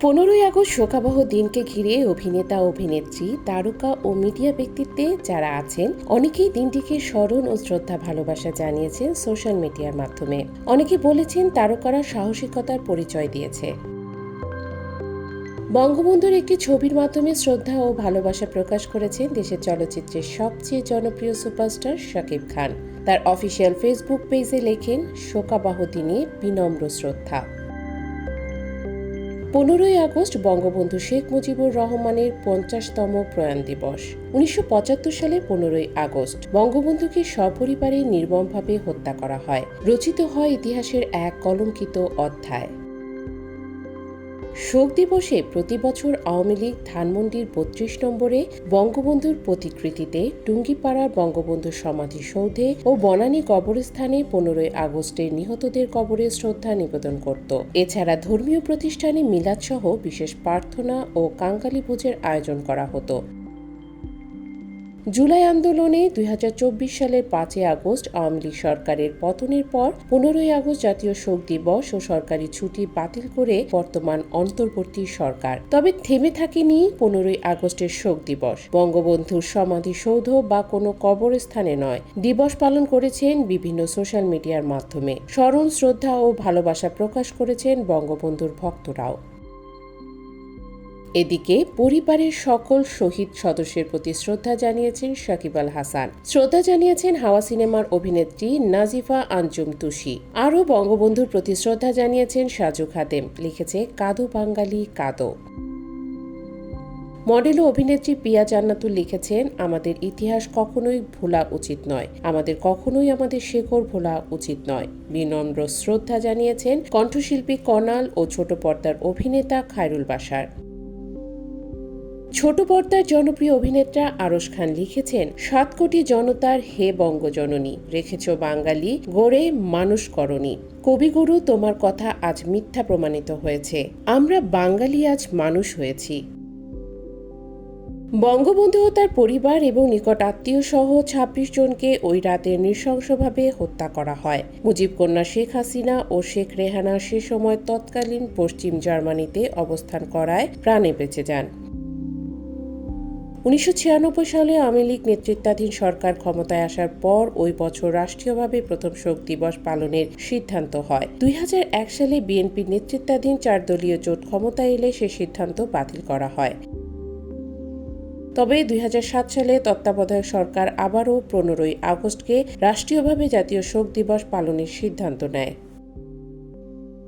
পনেরোই আগস্ট শোকাবহ দিনকে ঘিরে অভিনেতা, অভিনেত্রী, তারকা ও মিডিয়া ব্যক্তিত্বে যারা আছেন, অনেকেই দিনটিকে স্মরণ ও শ্রদ্ধা ভালোবাসা জানিয়েছেন সোশ্যাল মিডিয়ার মাধ্যমে। অনেকে বলেছেন তারকারা সাহসিকতার পরিচয় দিয়েছে। বঙ্গবন্ধুর একটি ছবির মাধ্যমে শ্রদ্ধা ও ভালোবাসা প্রকাশ করেছেন দেশের চলচ্চিত্রের সবচেয়ে জনপ্রিয় সুপারস্টার শাকিব খান। তার অফিসিয়াল ফেসবুক পেজে লেখেন, শোকাবহ দিনে বিনম্র শ্রদ্ধা। পনেরোই আগস্ট বঙ্গবন্ধু শেখ মুজিবুর রহমানের পঞ্চাশতম প্রয়াণ দিবস। উনিশশো পঁচাত্তর সালে পনেরোই আগস্ট বঙ্গবন্ধুকে সপরিবারে নির্মমভাবে হত্যা করা হয়। রচিত হয় ইতিহাসের এক কলঙ্কিত অধ্যায়। শোক দিবসে প্রতি বছর আওয়ামী লীগ ধানমন্ডির বত্রিশ নম্বরে বঙ্গবন্ধুর প্রতিকৃতিতে টুঙ্গিপাড়ার বঙ্গবন্ধুর সমাধিসৌধে ও বনানী কবরস্থানে পনেরোই আগস্টের নিহতদের কবরে শ্রদ্ধা নিবেদন করত। এছাড়া ধর্মীয় প্রতিষ্ঠানে মিলাদসহ বিশেষ প্রার্থনা ও কাঙ্গালি ভোজের আয়োজন করা হতো। জুলাই আন্দোলনে দুই হাজার চব্বিশ সালের পাঁচই আগস্ট আওয়ামী লীগ সরকারের পতনের পর পনেরোই আগস্ট জাতীয় শোক দিবস ও সরকারি ছুটি বাতিল করে বর্তমান অন্তর্বর্তী সরকার। তবে থেমে থাকেনি পনেরোই আগস্টের শোক দিবস। বঙ্গবন্ধুর সমাধিসৌধ বা কোনো কবরস্থানে নয়। দিবস পালন করেছেন বিভিন্ন সোশ্যাল মিডিয়ার মাধ্যমে। স্মরণ, শ্রদ্ধা ও ভালোবাসা প্রকাশ করেছেন বঙ্গবন্ধুর ভক্তরাও। এদিকে পরিবারের সকল শহীদ সদস্যের প্রতি শ্রদ্ধা জানিয়েছেন সাকিব আল হাসান। শ্রদ্ধা জানিয়েছেন হাওয়া সিনেমার অভিনেত্রী নাজিফা আঞ্জুম তুষি আরও বঙ্গবন্ধুর প্রতি শ্রদ্ধা জানিয়েছেন সাজু খাদেম। লিখেছে, কাদো বাঙ্গালি কাদো। মডেল ও অভিনেত্রী পিয়া জান্নাতুল লিখেছেন, আমাদের ইতিহাস কখনোই ভোলা উচিত নয়। আমাদের কখনোই আমাদের শেকড় ভোলা উচিত নয়। বিনম্র শ্রদ্ধা জানিয়েছেন কণ্ঠশিল্পী কনাল ও ছোট পর্দার অভিনেতা খায়রুল বাসার ছোট পর্দার জনপ্রিয় অভিনেতা আরশ খান লিখেছেন, সাত কোটি জনতার হে বঙ্গজননী, রেখেছ বাঙালি গড়ে মানুষ করণী কবিগুরু, তোমার কথা আজ মিথ্যা প্রমাণিত হয়েছে, আমরা বাঙালি আজ মানুষ হয়েছি। বঙ্গবন্ধু ও তার পরিবার এবং নিকট আত্মীয় সহ ছাব্বিশ জনকে ওই রাতে নৃশংসভাবে হত্যা করা হয়। মুজিব কন্যা শেখ হাসিনা ও শেখ রেহানা সে সময় তৎকালীন পশ্চিম জার্মানিতে অবস্থান করায় প্রাণে বেঁচে যান। উনিশশো ছিয়ানব্বই সালে আওয়ামী লীগ নেতৃত্বাধীন সরকার ক্ষমতায় আসার পর ওই বছর রাষ্ট্রীয়ভাবে প্রথম শোক দিবস পালনের সিদ্ধান্ত হয়। দুই হাজার এক সালে বিএনপি নেতৃত্বাধীন চার দলীয় জোট ক্ষমতায় এলে সে সিদ্ধান্ত বাতিল করা হয়। তবে দুই হাজার সাত সালে তত্ত্বাবধায়ক সরকার আবারও পনেরোই আগস্টকে রাষ্ট্রীয়ভাবে জাতীয় শোক দিবস পালনের সিদ্ধান্ত নেয়।